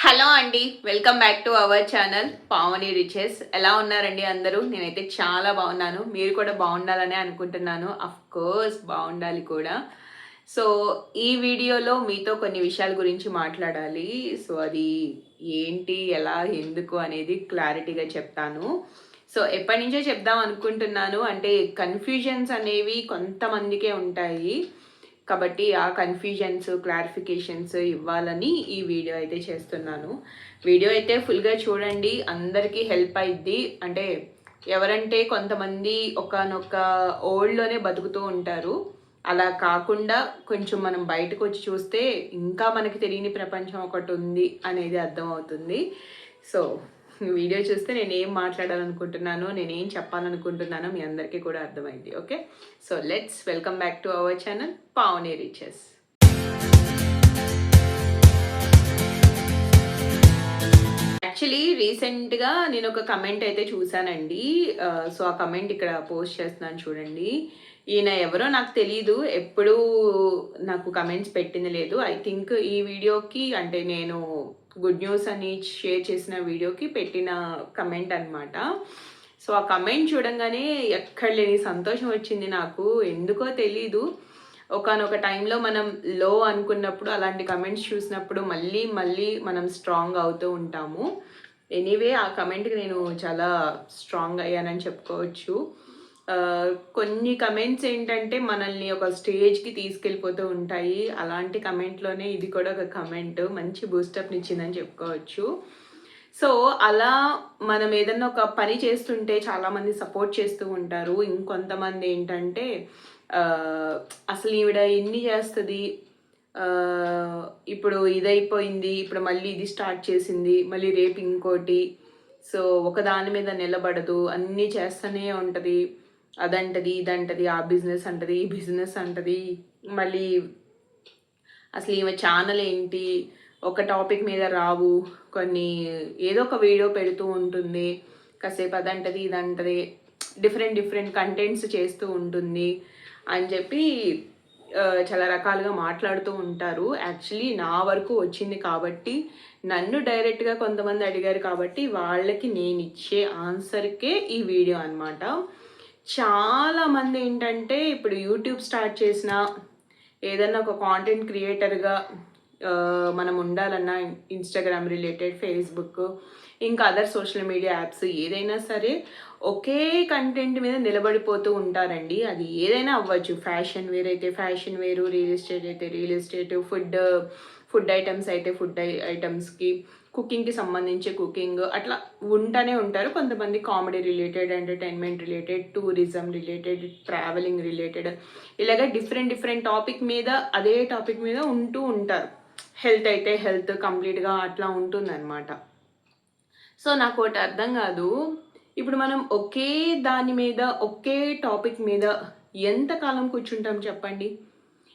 Hello అండి welcome back to our channel Pavani riches. ఎలా ఉన్నారండి అందరూ? నేనైతే చాలా బాగున్నాను. మీరు కూడా బాగుండాలని అనుకుంటున్నాను. అఫ్ కోర్స్ బాగుండాలి కూడా. సో ఈ వీడియోలో మీతో కొన్ని విషయాల గురించి మాట్లాడాలి. సో అది ఏంటి ఎలా ఎందుకు అనేది క్లారిటీగా చెప్తాను. సో ఎప్పటి నుంచో చెప్దాం అనుకుంటున్నాను. అంటే కన్ఫ్యూజన్స్ అనేవి కొంతమందికే ఉంటాయి. కాబట్టి ఆ కన్ఫ్యూజన్స్ క్లారిఫికేషన్స్ ఇవ్వాలని ఈ వీడియో అయితే చేస్తున్నాను. వీడియో అయితే ఫుల్గా చూడండి. అందరికీ హెల్ప్ అయిద్ది. అంటే ఎవరంటే కొంతమంది ఒకనొక ఓల్డ్లోనే బతుకుతూ ఉంటారు. అలా కాకుండా కొంచెం మనం బయటకు వచ్చి చూస్తే ఇంకా మనకి తెలియని ప్రపంచం ఒకటి ఉంది అనేది అర్థమవుతుంది. సో వీడియో చూస్తే నేను ఏం మాట్లాడాలనుకుంటున్నానో నేను ఏం చెప్పాలనుకుంటున్నానో మీ అందరికీ కూడా అర్థమైంది okay? So let's welcome back to our channel Pavani riches actually రీసెంట్గా నేను ఒక కమెంట్ అయితే చూశానండి. సో ఆ కమెంట్ ఇక్కడ పోస్ట్ చేస్తున్నాను చూడండి. ఈయన ఎవరో నాకు తెలియదు ఎప్పుడూ నాకు కమెంట్స్ పెట్టింది లేదు. ఐ థింక్ ఈ వీడియోకి అంటే నేను గుడ్ న్యూస్ అని షేర్ చేసిన వీడియోకి పెట్టిన కమెంట్ అనమాట సో ఆ కమెంట్ చూడంగానే ఎక్కడ లేని సంతోషం వచ్చింది నాకు. ఎందుకో తెలీదు. ఒకనొక టైంలో మనం లో అనుకున్నప్పుడు అలాంటి కమెంట్స్ చూసినప్పుడు మళ్ళీ మళ్ళీ మనం స్ట్రాంగ్ అవుతూ ఉంటాము. ఎనీవే ఆ కమెంట్కి నేను చాలా స్ట్రాంగ్ అయ్యానని చెప్పుకోవచ్చు. కొన్ని కమెంట్స్ ఏంటంటే మనల్ని ఒక స్టేజ్కి తీసుకెళ్ళిపోతూ ఉంటాయి. అలాంటి కమెంట్లోనే ఇది కూడా ఒక కమెంట్ మంచి బూస్టప్ని ఇచ్చిందని చెప్పుకోవచ్చు. సో అలా మనం ఏదన్నా ఒక పని చేస్తుంటే చాలామంది సపోర్ట్ చేస్తూ ఉంటారు. ఇంకొంతమంది ఏంటంటే అసలు ఈవిడ ఎన్ని చేస్తుంది? ఇప్పుడు ఇదైపోయింది ఇప్పుడు మళ్ళీ ఇది స్టార్ట్ చేసింది మళ్ళీ రేపు ఇంకోటి. సో ఒక దాని మీద నిలబడదు అన్నీ చేస్తూనే ఉంటుంది. అదంటది ఇదంటది ఆ బిజినెస్ అంటది ఈ బిజినెస్ అంటది. మళ్ళీ అసలు ఈమె ఛానల్ ఏంటి? ఒక టాపిక్ మీద రావు. కొన్ని ఏదో ఒక వీడియో పెడుతూ ఉంటుంది. కాసేపు అదంటది ఇదంటది. డిఫరెంట్ డిఫరెంట్ కంటెంట్స్ చేస్తూ ఉంటుంది అని చెప్పి చాలా రకాలుగా మాట్లాడుతూ ఉంటారు. యాక్చువల్లీ నా వరకు వచ్చింది కాబట్టి నన్ను డైరెక్ట్గా కొంతమంది అడిగారు కాబట్టి వాళ్ళకి నేను ఇచ్చే ఆన్సర్కే ఈ వీడియో అనమాట చాలా మంది ఏంటంటే ఇప్పుడు యూట్యూబ్ స్టార్ట్ చేసిన ఏదన్నా ఒక కాంటెంట్ క్రియేటర్గా మనం ఉండాలన్నా ఇన్స్టాగ్రామ్ రిలేటెడ్ ఫేస్బుక్ ఇంకా అదర్ సోషల్ మీడియా యాప్స్ ఏదైనా సరే ఒకే కంటెంట్ మీద నిలబడిపోతూ ఉంటారండి. అది ఏదైనా అవ్వచ్చు. ఫ్యాషన్ వేర్ అయితే ఫ్యాషన్ వేరు రియల్ ఎస్టేట్ అయితే real estate food food items అయితే ఫుడ్ ఐటమ్స్కి కుకింగ్కి సంబంధించి కుకింగ్ అట్లా ఉంటూనే ఉంటారు. కొంతమంది comedy related entertainment related tourism related travelling related ఇలాగ డిఫరెంట్ డిఫరెంట్ టాపిక్ మీద అదే టాపిక్ మీద ఉంటూ ఉంటారు. హెల్త్ అయితే హెల్త్ కంప్లీట్గా అట్లా ఉంటుందన్నమాట. సో నాకు ఒకటి అర్థం కాదు. ఇప్పుడు మనం ఒకే దాని మీద ఒకే టాపిక్ మీద ఎంతకాలం కూర్చుంటాం చెప్పండి?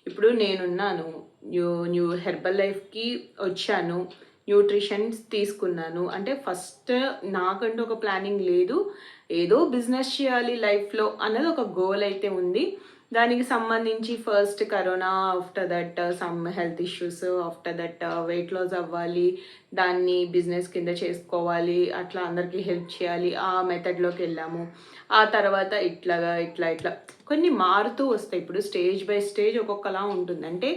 ఇప్పుడు నేనున్నాను న్యూ న్యూ హెర్బల్ లైఫ్కి వచ్చాను. న్యూట్రిషన్స్ తీసుకున్నాను. అంటే ఫస్ట్ నాకంటూ ఒక ప్లానింగ్ లేదు. ఏదో బిజినెస్ చేయాలి లైఫ్లో అన్నది ఒక గోల్ అయితే ఉంది. దానికి సంబంధించి first corona after that some health issues after that weight loss అవ్వాలి దాన్ని బిజినెస్ కింద చేసుకోవాలి అట్లా అందరికీ హెల్ప్ చేయాలి ఆ మెథడ్లోకి వెళ్ళాము. ఆ తర్వాత ఇట్లాగా ఇట్లా ఇట్లా కొన్ని మారుతూ వస్తాయి. ఇప్పుడు స్టేజ్ బై స్టేజ్ ఒక్కొక్కలా ఉంటుంది. అంటే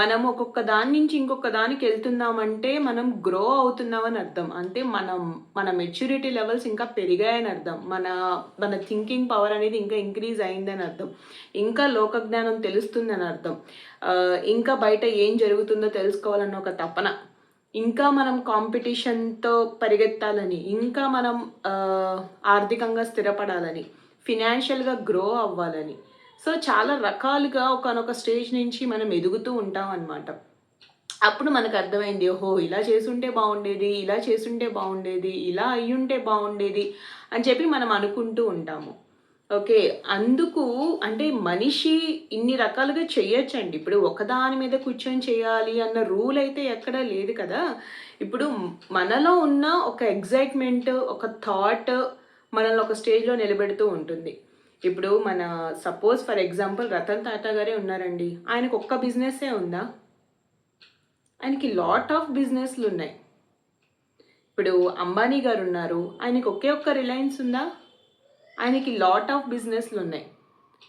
మనం ఒక్కొక్క దాని నుంచి ఇంకొక దానికి వెళ్తున్నామంటే మనం గ్రో అవుతున్నామని అర్థం. అంటే మనం మన మెచ్యూరిటీ లెవెల్స్ ఇంకా పెరిగాయని అర్థం. మన మన థింకింగ్ పవర్ అనేది ఇంకా ఇంక్రీజ్ అయిందని అర్థం. ఇంకా లోక జ్ఞానం తెలుస్తుందని అర్థం. ఇంకా బయట ఏం జరుగుతుందో తెలుసుకోవాలన్న ఒక తపన. ఇంకా మనం కాంపిటీషన్తో పరిగెత్తాలని. ఇంకా మనం ఆర్థికంగా స్థిరపడాలని. ఫినాన్షియల్గా గ్రో అవ్వాలని. సో చాలా రకాలుగా ఒకనొక స్టేజ్ నుంచి మనం ఎదుగుతూ ఉంటాం అన్నమాట. అప్పుడు మనకు అర్థమైంది ఓహో ఇలా చేసుంటే బాగుండేది ఇలా చేసుంటే బాగుండేది ఇలా అయ్యుంటే బాగుండేది అని చెప్పి మనం అనుకుంటూ ఉంటాము. ఓకే అందుకు అంటే మనిషి ఇన్ని రకాలుగా చేయొచ్చండి. ఇప్పుడు ఒకదాని మీద కూర్చొని చేయాలి అన్న రూల్ అయితే ఎక్కడా లేదు కదా. ఇప్పుడు మనలో ఉన్న ఒక ఎగ్జైట్మెంట్ ఒక థాట్ మనల్ని ఒక స్టేజ్లో నిలబెడుతూ ఉంటుంది. ఇప్పుడు మన suppose for example Ratan Tata గారే ఉన్నారండి. ఆయనకు ఒక్క బిజినెస్సే ఉందా? ఆయనకి లాట్ ఆఫ్ బిజినెస్లు ఉన్నాయి. ఇప్పుడు అంబానీ గారు ఉన్నారు. ఆయనకి ఒకే ఒక్క రిలయన్స్ ఉందా? ఆయనకి లాట్ ఆఫ్ బిజినెస్లు ఉన్నాయి.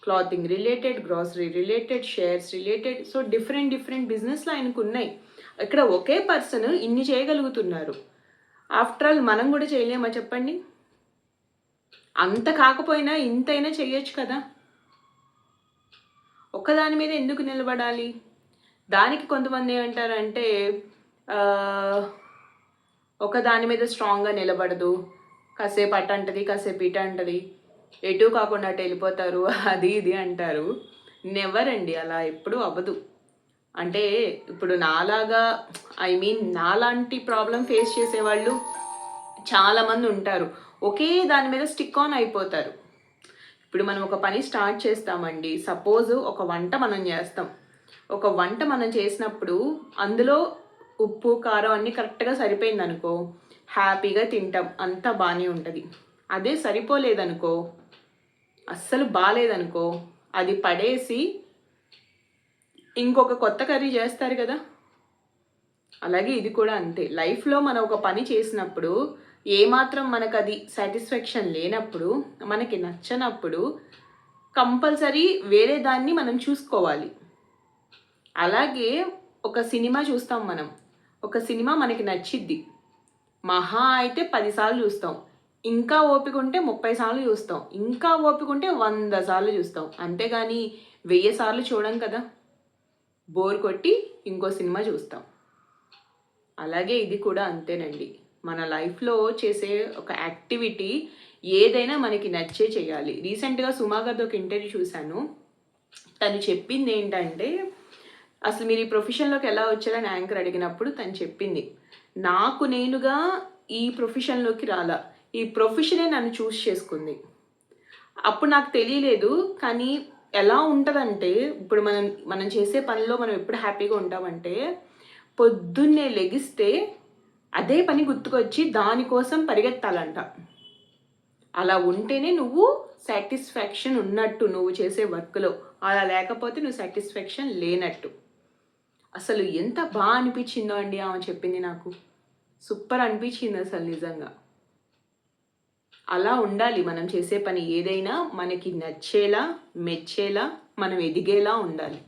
Clothing related grocery related shares related so different different బిజినెస్లు ఆయనకు ఉన్నాయి. ఇక్కడ ఒకే పర్సన్ ఇన్ని చేయగలుగుతున్నారు. ఆఫ్టర్ ఆల్ మనం కూడా చేయలేమా చెప్పండి? అంత కాకపోయినా ఇంతైనా చేయొచ్చు కదా. ఒక్కదాని మీద ఎందుకు నిలబడాలి? దానికి కొంతమంది ఏమంటారంటే ఆ, ఒక దాని మీద స్ట్రాంగ్గా నిలబడదు. కాసేపు అట్ట అంటది కాసేపు ఇట అంటది. ఎటు కాకుండా అటు వెళ్ళిపోతారు అది ఇది అంటారు. నెవరండి అలా ఎప్పుడూ అవ్వదు. అంటే ఇప్పుడు నాలాగా ఐ మీన్ నాలాంటి ప్రాబ్లం ఫేస్ చేసేవాళ్ళు చాలామంది ఉంటారు. ఒకే దాని మీద స్టిక్ ఆన్ అయిపోతారు. ఇప్పుడు మనం ఒక పని స్టార్ట్ చేస్తామండి. సపోజ్ ఒక వంట మనం చేస్తాం. ఒక వంట మనం చేసినప్పుడు అందులో ఉప్పు కారం అన్నీ కరెక్ట్గా సరిపోయింది అనుకో హ్యాపీగా తింటాం. అంతా బాగానే ఉంటుంది. అదే సరిపోలేదనుకో అస్సలు బాగాలేదనుకో అది పడేసి ఇంకొక కొత్త కర్రీ చేస్తారు కదా? అలాగే ఇది కూడా అంతే. లైఫ్లో మనం ఒక పని చేసినప్పుడు ఏమాత్రం మనకు అది సాటిస్ఫాక్షన్ లేనప్పుడు మనకి నచ్చనప్పుడు కంపల్సరీ వేరే దాన్ని మనం చూసుకోవాలి. అలాగే ఒక సినిమా చూస్తాం మనం. ఒక సినిమా మనకి నచ్చిద్ది. మహా అయితే పదిసార్లు చూస్తాం. ఇంకా ఓపిక ఉంటే ముప్పై సార్లు చూస్తాం. ఇంకా ఓపిక ఉంటే వంద సార్లు చూస్తాం. అంతేగాని వెయ్యి సార్లు చూడం కదా. బోర్ కొట్టి ఇంకో సినిమా చూస్తాం. అలాగే ఇది కూడా అంతేనండి. మన లైఫ్లో చేసే ఒక యాక్టివిటీ ఏదైనా మనకి నచ్చే చేయాలి. రీసెంట్గా సుమా గారితో ఒక ఇంటర్వ్యూ చూశాను. తను చెప్పింది ఏంటంటే అసలు మీరు ఈ ప్రొఫెషన్లోకి ఎలా వచ్చారని యాంకర్ అడిగినప్పుడు తను చెప్పింది నాకు నేనుగా ఈ ప్రొఫెషన్లోకి రాలా. ఈ ప్రొఫెషనే నన్ను చూస్ చేసుకుంది. అప్పుడు నాకు తెలియలేదు కానీ ఎలా ఉంటుందంటే ఇప్పుడు మనం మనం చేసే పనిలో మనం ఎప్పుడు హ్యాపీగా ఉంటామంటే పొద్దున్నే లెగిస్తే అదే పని గుర్తుకొచ్చి దానికోసం పరిగెత్తాలంట. అలా ఉంటేనే నువ్వు సాటిస్ఫాక్షన్ ఉన్నట్టు నువ్వు చేసే వర్క్లో. అలా లేకపోతే నువ్వు సాటిస్ఫాక్షన్ లేనట్టు. అసలు ఎంత బాగా అనిపించిందో అండి ఆమె చెప్పింది నాకు. సూపర్ అనిపించింది అసలు నిజంగా. అలా ఉండాలి మనం చేసే పని ఏదైనా మనకి నచ్చేలా మెచ్చేలా మనం ఎదిగేలా ఉండాలి.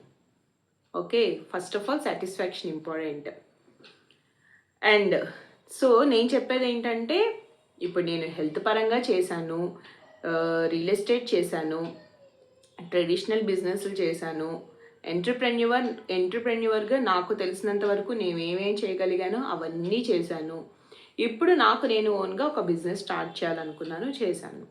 Okay first of all satisfaction important. And so నేను చెప్పేది ఏంటంటే ఇప్పుడు నేను హెల్త్ పరంగా చేశాను రియల్ ఎస్టేట్ చేశాను ట్రెడిషనల్ బిజినెస్లు చేశాను ఎంటర్ప్రెన్యూవర్ ఎంటర్ప్రెన్యూవర్గా నాకు తెలిసినంత వరకు నేను ఏమేం చేయగలిగానో అవన్నీ చేశాను. ఇప్పుడు నాకు నేను ఓన్గా ఒక బిజినెస్ స్టార్ట్ చేయాలనుకున్నాను చేశాను.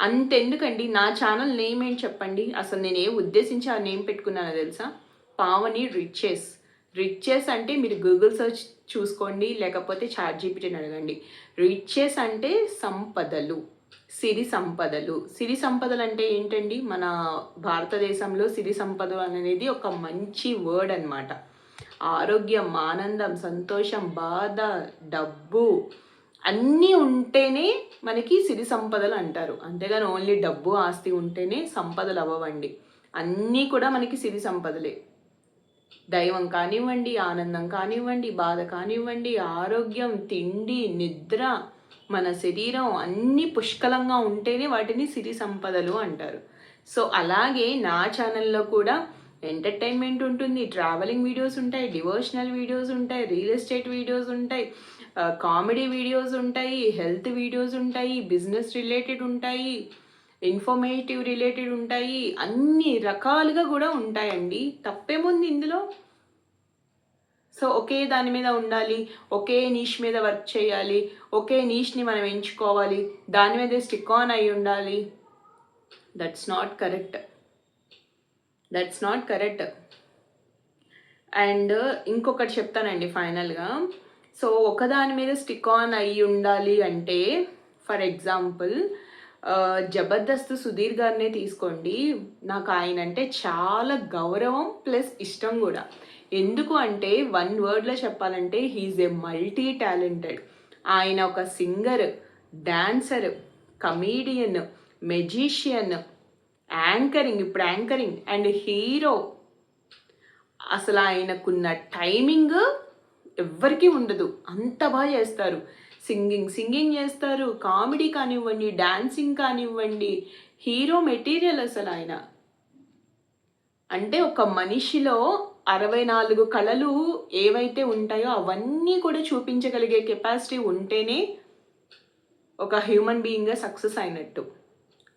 అంతెందుకండి నా ఛానల్ నేమ్ ఏంటి చెప్పండి? అసలు నేను ఏ ఉద్దేశించి ఆ నేమ్ పెట్టుకున్నానో తెలుసా? పావని రిచెస్. రిచెస్ అంటే మీరు గూగుల్ సెర్చ్ చూసుకోండి లేకపోతే చాట్ జీపీటీని అడగండి. రిచెస్ అంటే సంపదలు సిరి సంపదలు. సిరి సంపదలు అంటే ఏంటండి? మన భారతదేశంలో సిరి సంపదలు అనేది ఒక మంచి వర్డ్ అన్నమాట. ఆరోగ్యం ఆనందం సంతోషం బాధ డబ్బు అన్నీ ఉంటేనే మనకి సిరి సంపదలు అంటారు. అంతేగాని ఓన్లీ డబ్బు ఆస్తి ఉంటేనే సంపదలు అవ్వవండి. అన్నీ కూడా మనకి సిరి సంపదలే. దైవం కానివ్వండి ఆనందం కానివ్వండి బాధ కానివ్వండి ఆరోగ్యం తిండి నిద్ర మన శరీరం అన్నీ పుష్కలంగా ఉంటేనే వాటిని సిరి సంపదలు అంటారు. సో అలాగే నా ఛానల్లో కూడా ఎంటర్టైన్మెంట్ ఉంటుంది ట్రావెలింగ్ వీడియోస్ ఉంటాయి డివోషనల్ వీడియోస్ ఉంటాయి రియల్ ఎస్టేట్ వీడియోస్ ఉంటాయి కామెడీ వీడియోస్ ఉంటాయి హెల్త్ వీడియోస్ ఉంటాయి బిజినెస్ రిలేటెడ్ ఉంటాయి ఇన్ఫర్మేటివ్ రిలేటెడ్ ఉంటాయి అన్ని రకాలుగా కూడా ఉంటాయండి. తప్పేముంది ఇందులో? సో ఒకే దాని మీద ఉండాలి ఒకే నీష్ మీద వర్క్ చేయాలి ఒకే నీష్ని మనం ఎంచుకోవాలి దాని మీద స్టిక్ ఆన్ అయి ఉండాలి. That's not correct that's not correct and ఇంకొకటి చెప్తానండి ఫైనల్గా. సో ఒకదాని మీద స్టిక్ ఆన్ అయి ఉండాలి అంటే ఫర్ ఎగ్జాంపుల్ జబర్దస్త్ సుధీర్ గారినే తీసుకోండి. నాకు ఆయన అంటే చాలా గౌరవం ప్లస్ ఇష్టం కూడా. ఎందుకు అంటే వన్ వర్డ్లో చెప్పాలంటే హీఈస్ ఏ మల్టీ టాలెంటెడ్. ఆయన ఒక singer dancer comedian magician anchoring ఇప్పుడు యాంకరింగ్ అండ్ హీరో. అసలు ఆయనకున్న టైమింగ్ ఎవ్వరికీ ఉండదు. అంత బాగా చేస్తారు. సింగింగ్. సింగింగ్ చేస్తారు. కామెడీ కానివ్వండి డాన్సింగ్ కానివ్వండి హీరో మెటీరియల్ అసలు ఆయన. అంటే ఒక మనిషిలో అరవై నాలుగు కళలు ఏవైతే ఉంటాయో అవన్నీ కూడా చూపించగలిగే కెపాసిటీ ఉంటేనే ఒక హ్యూమన్ బీయింగ్గా సక్సెస్ అయినట్టు.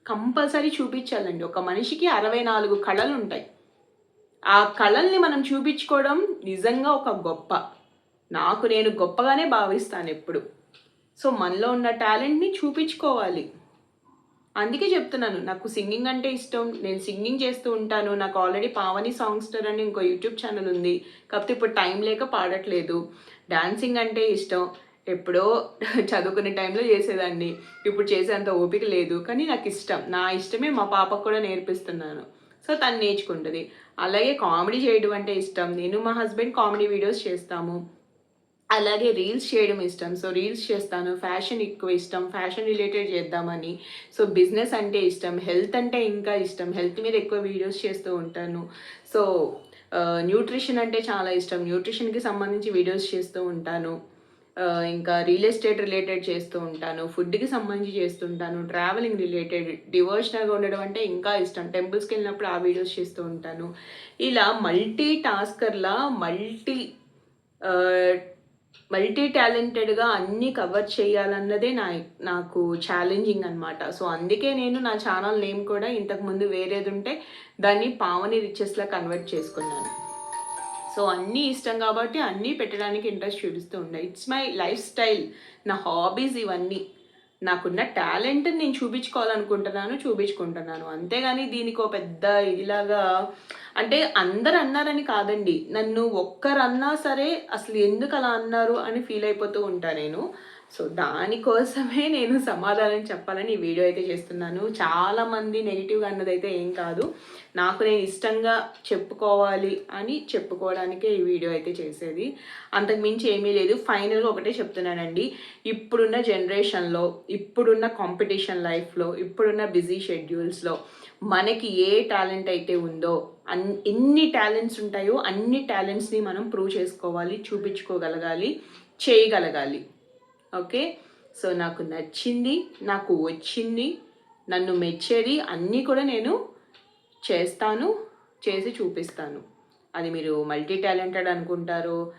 కంపల్సరీ చూపించాలండి. ఒక మనిషికి అరవై నాలుగు కళలు ఉంటాయి. ఆ కళల్ని మనం చూపించుకోవడం నిజంగా ఒక గొప్ప. నాకు నేను గొప్పగానే భావిస్తాను ఎప్పుడు. సో మనలో ఉన్న టాలెంట్ని చూపించుకోవాలి. అందుకే చెప్తున్నాను నాకు సింగింగ్ అంటే ఇష్టం. నేను సింగింగ్ చేస్తూ ఉంటాను. నాకు ఆల్రెడీ పావని సాంగ్స్టర్ అని ఇంకో యూట్యూబ్ ఛానల్ ఉంది. కాకపోతే ఇప్పుడు టైం లేక పాడట్లేదు. డాన్సింగ్ అంటే ఇష్టం. ఎప్పుడో చదువుకునే టైంలో చేసేదాన్ని. ఇప్పుడు చేసేంత ఓపిక లేదు. కానీ నాకు ఇష్టం. నా ఇష్టమే మా పాపకు కూడా నేర్పిస్తున్నాను. సో తను నేర్చుకుంటుంది. అలాగే కామెడీ చేయడం అంటే ఇష్టం. నేను మా హస్బెండ్ కామెడీ వీడియోస్ చేస్తాము. అలాగే రీల్స్ చేయడం ఇష్టం. సో రీల్స్ చేస్తాను. ఫ్యాషన్ ఎక్కువ ఇష్టం. ఫ్యాషన్ రిలేటెడ్ చేద్దామని. సో బిజినెస్ అంటే ఇష్టం. హెల్త్ అంటే ఇంకా ఇష్టం. హెల్త్ మీద ఎక్కువ వీడియోస్ చేస్తూ ఉంటాను. సో న్యూట్రిషన్ అంటే చాలా ఇష్టం. న్యూట్రిషన్కి సంబంధించి వీడియోస్ చేస్తూ ఉంటాను. ఇంకా రియల్ ఎస్టేట్ రిలేటెడ్ చేస్తూ ఉంటాను. ఫుడ్కి సంబంధించి చేస్తుంటాను ట్రావెలింగ్ రిలేటెడ్. డివోషనల్గా ఉండడం అంటే ఇంకా ఇష్టం. టెంపుల్స్కి వెళ్ళినప్పుడు ఆ వీడియోస్ చేస్తూ ఉంటాను. ఇలా మల్టీ టాస్కర్లా మల్టీ మల్టీ టాలెంటెడ్గా అన్నీ కవర్ చేయాలన్నదే నా నాకు ఛాలెంజింగ్ అనమాట సో అందుకే నేను నా ఛానల్ నేమ్ కూడా ఇంతకుముందు వేరేది ఉంటే దాన్ని పావని రిచెస్లా కన్వర్ట్ చేసుకున్నాను. సో అన్నీ ఇష్టం కాబట్టి అన్నీ పెట్టడానికి ఇంట్రెస్ట్ చూపిస్తూ ఉండే. ఇట్స్ మై లైఫ్ స్టైల్ నా హాబీస్ ఇవన్నీ. నాకున్న టాలెంట్ నేను చూపించుకోవాలనుకుంటున్నాను చూపించుకుంటున్నాను. అంతేగాని దీనికి ఒక పెద్ద ఇదిలాగా అంటే అందరు అన్నారని కాదండి. నన్ను ఒక్కరన్నా సరే అసలు ఎందుకు అలా అన్నారు అని ఫీల్ అయిపోతూ ఉంటాను నేను. సో దానికోసమే నేను సమాధానం చెప్పాలని ఈ వీడియో అయితే చేస్తున్నాను. చాలామంది నెగిటివ్గా అన్నదైతే ఏం కాదు. నాకు నేను ఇష్టంగా చెప్పుకోవాలి అని చెప్పుకోవడానికే ఈ వీడియో అయితే చేసేది. అంతకు మించి ఏమీ లేదు. ఫైనల్గా ఒకటే చెప్తున్నానండి. ఇప్పుడున్న జనరేషన్లో ఇప్పుడున్న కాంపిటీషన్ లైఫ్లో ఇప్పుడున్న బిజీ షెడ్యూల్స్లో మనకి ఏ టాలెంట్ అయితే ఉందో అన్ ఎన్ని టాలెంట్స్ ఉంటాయో అన్ని టాలెంట్స్ని మనం ప్రూవ్ చేసుకోవాలి చూపించుకోగలగాలి చేయగలగాలి. ఓకే? సో నాకు నచ్చింది నాకు వచ్చింది నన్ను మెచ్చేది అన్నీ కూడా నేను చేస్తాను చేసి చూపిస్తాను. అది మీరు మల్టీ టాలెంటెడ్ అనుకుంటారు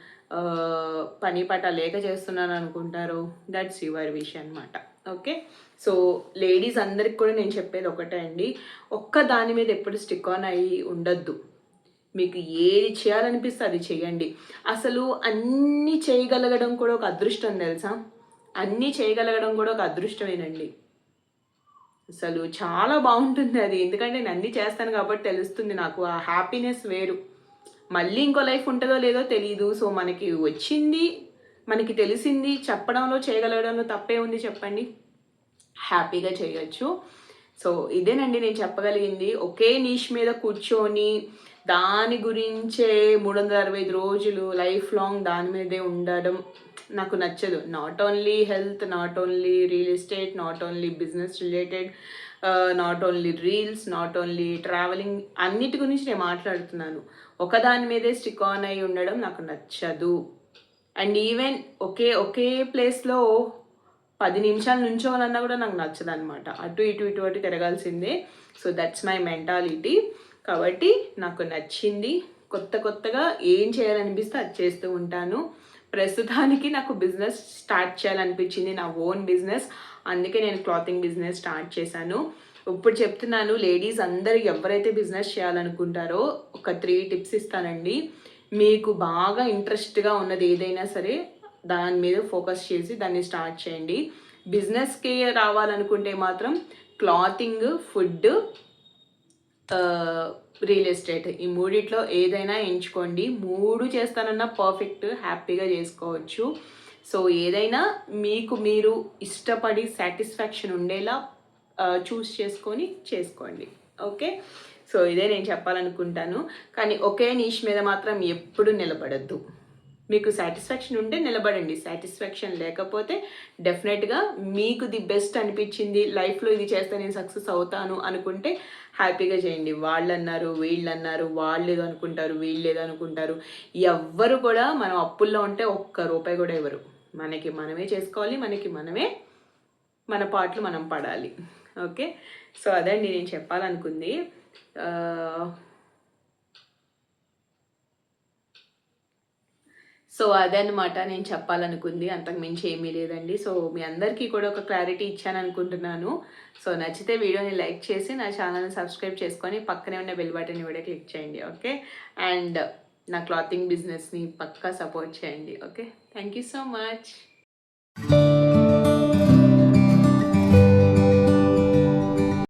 పని పట లేక చేస్తున్నాను అనుకుంటారు దట్స్ యువర్ విష్ అనమాట ఓకే? సో లేడీస్ అందరికి కూడా నేను చెప్పేది ఒకటే అండి. ఒక్క దాని మీద ఎప్పుడు స్టిక్ ఆన్ అయ్యి ఉండొద్దు. మీకు ఏది చేయాలనిపిస్తే అది చేయండి. అసలు అన్నీ చేయగలగడం కూడా ఒక అదృష్టం తెలుసా? అన్నీ చేయగలగడం కూడా ఒక అదృష్టమేనండి. అసలు చాలా బాగుంటుంది అది. ఎందుకంటే నేను అన్నీ చేస్తాను కాబట్టి తెలుస్తుంది నాకు. ఆ హ్యాపీనెస్ వేరు. మళ్ళీ ఇంకో లైఫ్ ఉంటుందో లేదో తెలియదు సో మనకి వచ్చింది మనకి తెలిసింది చెప్పడంలో చేయగలగడంలో తప్పే ఉంది చెప్పండి. హ్యాపీగా చేయొచ్చు. సో ఇదేనండి నేను చెప్పగలిగింది. ఒకే నీష్ మీద కూర్చొని దాని గురించే మూడు వందల అరవై ఐదు రోజులు లైఫ్ లాంగ్ దాని మీదే ఉండడం నాకు నచ్చదు. Not only health not only real estate not only business related not only reels not only travelling అన్నిటి గురించి నేను మాట్లాడుతున్నాను. ఒకదాని మీదే స్టిక్ ఆన్ అయి ఉండడం నాకు నచ్చదు. అండ్ ఈవెన్ ఒకే ఒకే ప్లేస్లో పది నిమిషాలు నుంచోవాలన్నా కూడా నాకు నచ్చదు అనమాట అటు ఇటు ఇటు అటు తిరగాల్సిందే. సో దట్స్ మై మెంటాలిటీ కాబట్టి నాకు నచ్చింది. కొత్త కొత్తగా ఏం చేయాలనిపిస్తే అది చేస్తూ ఉంటాను. ప్రస్తుతానికి నాకు బిజినెస్ స్టార్ట్ చేయాలనిపించింది. నా ఓన్ బిజినెస్ అందుకే నేను క్లాతింగ్ బిజినెస్ స్టార్ట్ చేశాను. ఇప్పుడు చెప్తున్నాను లేడీస్ అందరు ఎవరైతే బిజినెస్ చేయాలనుకుంటారో ఒక త్రీ టిప్స్ ఇస్తానండి. మీకు బాగా ఇంట్రెస్ట్గా ఉన్నది ఏదైనా సరే దాని మీద ఫోకస్ చేసి దాన్ని స్టార్ట్ చేయండి. బిజినెస్కి రావాలనుకుంటే మాత్రం క్లాతింగ్ ఫుడ్ రియల్ ఎస్టేట్ ఈ మూడిట్లో ఏదైనా ఎంచుకోండి. మూడు చేస్తానన్నా పర్ఫెక్ట్ హ్యాపీగా చేసుకోవచ్చు. సో ఏదైనా మీకు మీరు ఇష్టపడి సాటిస్ఫాక్షన్ ఉండేలా చూస్ చేసుకొని చేసుకోండి. ఓకే? సో ఇదే నేను చెప్పాలనుకుంటాను. కానీ ఒకే నీష్ మీద మాత్రం ఎప్పుడు నిలబడద్దు. మీకు సాటిస్ఫాక్షన్ ఉంటే నిలబడండి. సాటిస్ఫాక్షన్ లేకపోతే డెఫినెట్గా మీకు ది బెస్ట్ అనిపించింది. లైఫ్లో ఇది చేస్తే నేను సక్సెస్ అవుతాను అనుకుంటే హ్యాపీగా చేయండి. వాళ్ళు అన్నారు వీళ్ళు అన్నారు వాళ్ళు ఏదో అనుకుంటారు వీళ్ళు ఏదో అనుకుంటారు. ఎవ్వరు కూడా మనం అప్పుల్లో ఉంటే ఒక్క రూపాయి కూడా ఇవ్వరు. మనకి మనమే చేసుకోవాలి మనకి మనమే మన పాటలు మనం పడాలి. ఓకే? సో అదండి నేను చెప్పాలనుకుంది. సో అదనమాట నేను చెప్పాలనుకుంది. అంతకు మించి ఏమీ లేదండి. సో మీ అందరికీ కూడా ఒక క్లారిటీ ఇచ్చాను అనుకుంటున్నాను. సో నచ్చితే వీడియోని లైక్ చేసి నా ఛానల్ని సబ్స్క్రైబ్ చేసుకొని పక్కనే ఉన్న బెల్ బటన్ కూడా క్లిక్ చేయండి ఓకే? అండ్ నా క్లాతింగ్ బిజినెస్ని పక్కా సపోర్ట్ చేయండి okay? Thank you so much.